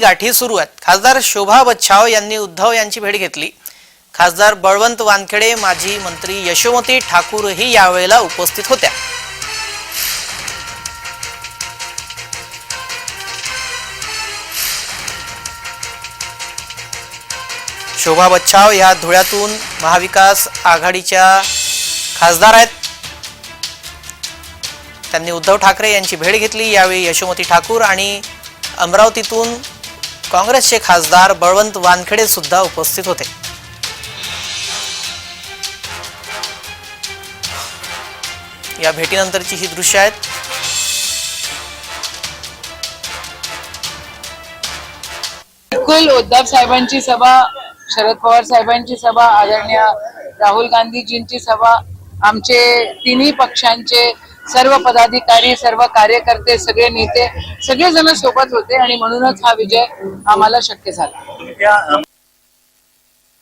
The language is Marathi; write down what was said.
गाठी सुरू आहेत. खासदार शोभा बच्छाव यांनी उद्धव यांची भेट घेतली. खासदार बळवंत वानखेडे माजी मंत्री यशोमती ठाकूरही यावेळेला उपस्थित होत्या. शोभा बच्छाव या धुळ्यातून महाविकास आघाडीच्या खासदार आहेत. त्यांनी उद्धव ठाकरे यांची भेट घेतली. यावेळी यशोमती ठाकूर आणि अमरावतीतून काँग्रेसचे खासदार बळवंत वानखेडे सुद्धा उपस्थित होते. या भेटीनंतरची ही दृश्य आहेत. बिलकुल उद्धव साहेबांची सभा शरद पवार साहेबांची सभा आदरणीय राहुल गांधीजींची सभा आमचे तिन्ही पक्षांचे सर्व पदाधिकारी सर्व कार्यकर्ते सगळे नेते सगळेजण सोबत होते आणि म्हणूनच हा विजय आम्हाला शक्य झाला.